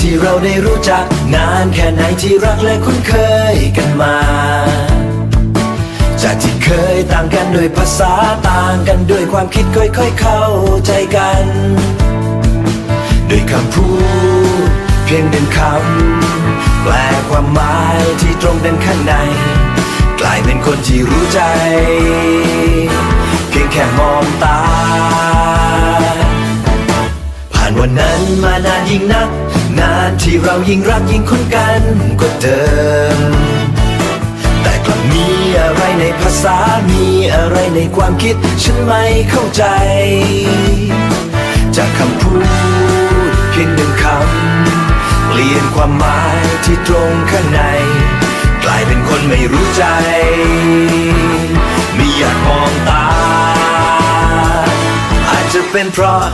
ที่เราได้รู้จัก นานแค่ไหนที่รักและคุ้นเคยกันมา จากที่เคยต่างกันด้วยภาษาต่างกันด้วยความคิดค่อยๆเข้าใจกัน ด้วยคำพูด เพียงหนึ่งคำแปลความหมายที่ตรงกันข้างใน กลายเป็นคนที่รู้ใจ เพียงแค่มองตา ผ่านวันนั้นมานานยิ่งนัก นานที่เรายิ่งรักยิ่งคุ้นกันกว่าเดิม แต่กลับมีอะไรในภาษา มีอะไรในความคิด ฉันไม่เข้าใจ จากคำพูดเพียงหนึ่งคำ เปลี่ยนความหมายที่ตรงข้างใน กลายเป็นคนไม่รู้ใจ ไม่อยากมองตา อาจจะเป็นเพราะ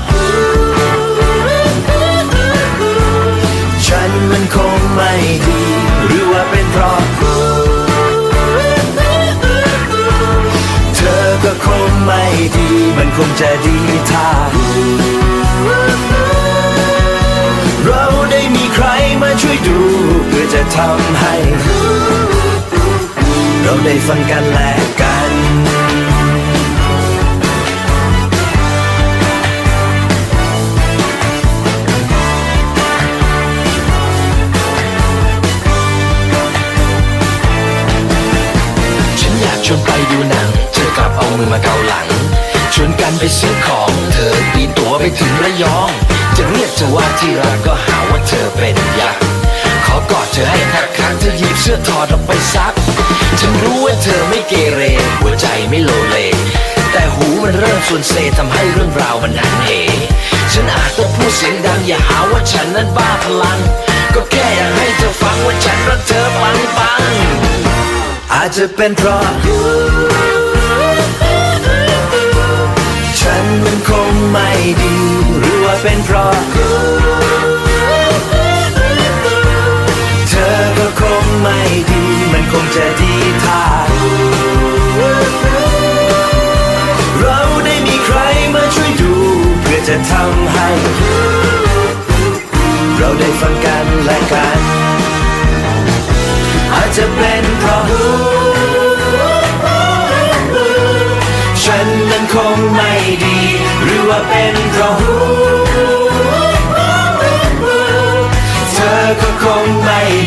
คงจะดีถ้าเราได้มีใครมาช่วยดูเพื่อจะทำให้ เราได้ฟังกันและกันฉันอยากชวนไปดูหนังเธอกลับเอามือมาเกาหลัง ชวนกันไปซื้อของ เธอปีนตัวไปถึงระยอง จะเรียกเธอว่าที่รักก็หาว่าเธอเป็นยักษ์ขอกอดเธอให้คักคักเธอหยิบเสื้อถอดออกไปซัก ฉันรู้ว่าเธอไม่เกเร หัวใจไม่โลเล แต่หูมันเริ่มส่วนเซทำให้เรื่องราวมันหันเหฉันอาจต้องพูดเสียงดังอย่าหาว่าฉันนั้นบ้าพลัง ก็แค่อยากให้เธอฟังว่าฉันรักเธอปังปังอาจจะเป็นเพราะ มันคงไม่ดี หรือว่าเป็นเพราะเธอก็คงไม่ดี มันคงจะดีถ้าเราได้มีใครมาช่วยดู เพื่อจะทำให้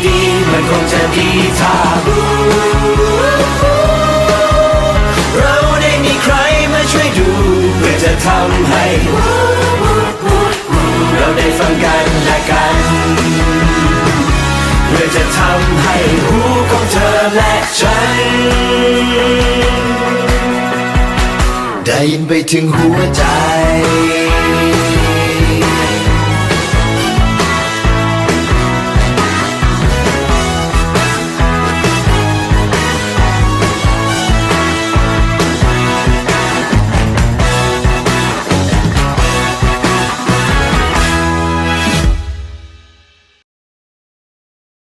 ดี มันคงจะดีถ้าเราได้มีใครมาช่วยดู เพื่อจะทำให้ เราได้ฟังกันและกัน เพื่อจะทำให้หูของเธอและฉัน ได้ยินไปถึงหัวใจ